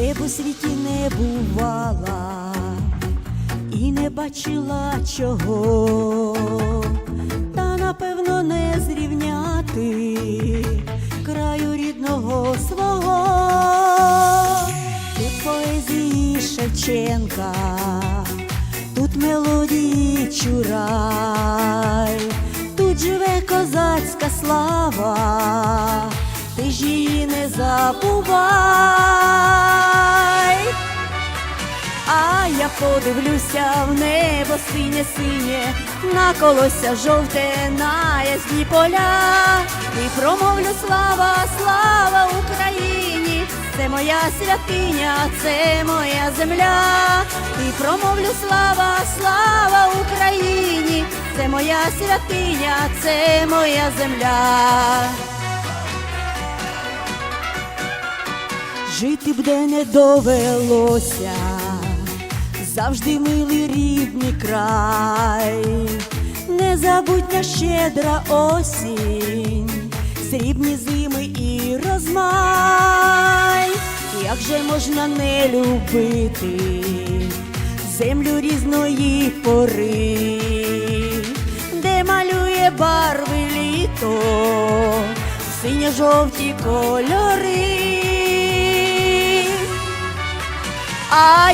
де б у світі не бувала і не бачила чого, та напевно не зрівняти краю рідного свого, тут поезії Шевченка, тут мелодії чурай, тут живе козацька слава, ти ж її не забувай. Подивлюся в небо синє синє, на колося жовте, на ясні поля, і промовлю слава, слава Україні, це моя святиня, це моя земля, і промовлю слава, слава Україні, це моя святиня, це моя земля. Жити б де не довелося, завжди милий рідний край, незабутня щедра осінь, срібні зими і розмай, як же можна не любити землю різної пори, де малює барви літо, синьо-жовті кольори.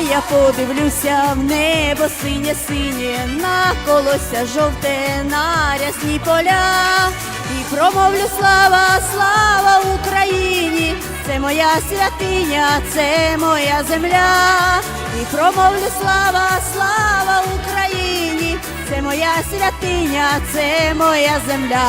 Я подивлюся в небо синє синє, на колося жовте, на рясні поля, і промовлю слава, слава Україні, це моя святиня, це моя земля, і промовлю слава, слава Україні, це моя святиня, це моя земля.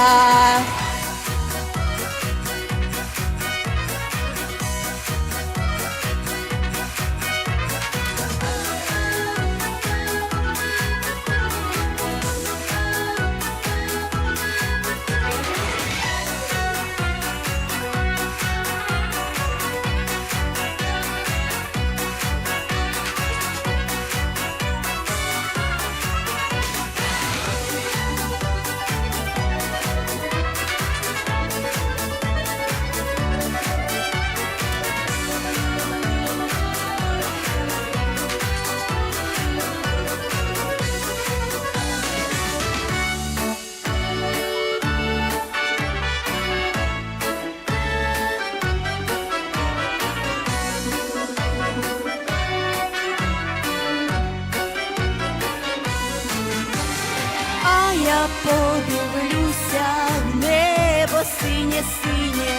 Я подивлюся небо синє синє,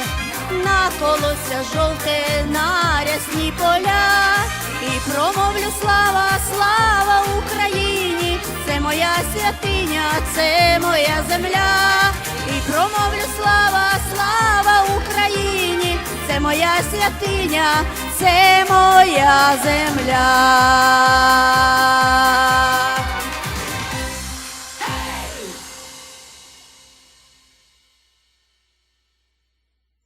на колося жовте, на рясні поля, і промовлю слава, слава Україні, це моя святиня, це моя земля, і промовлю слава, слава Україні, це моя святиня, це моя земля.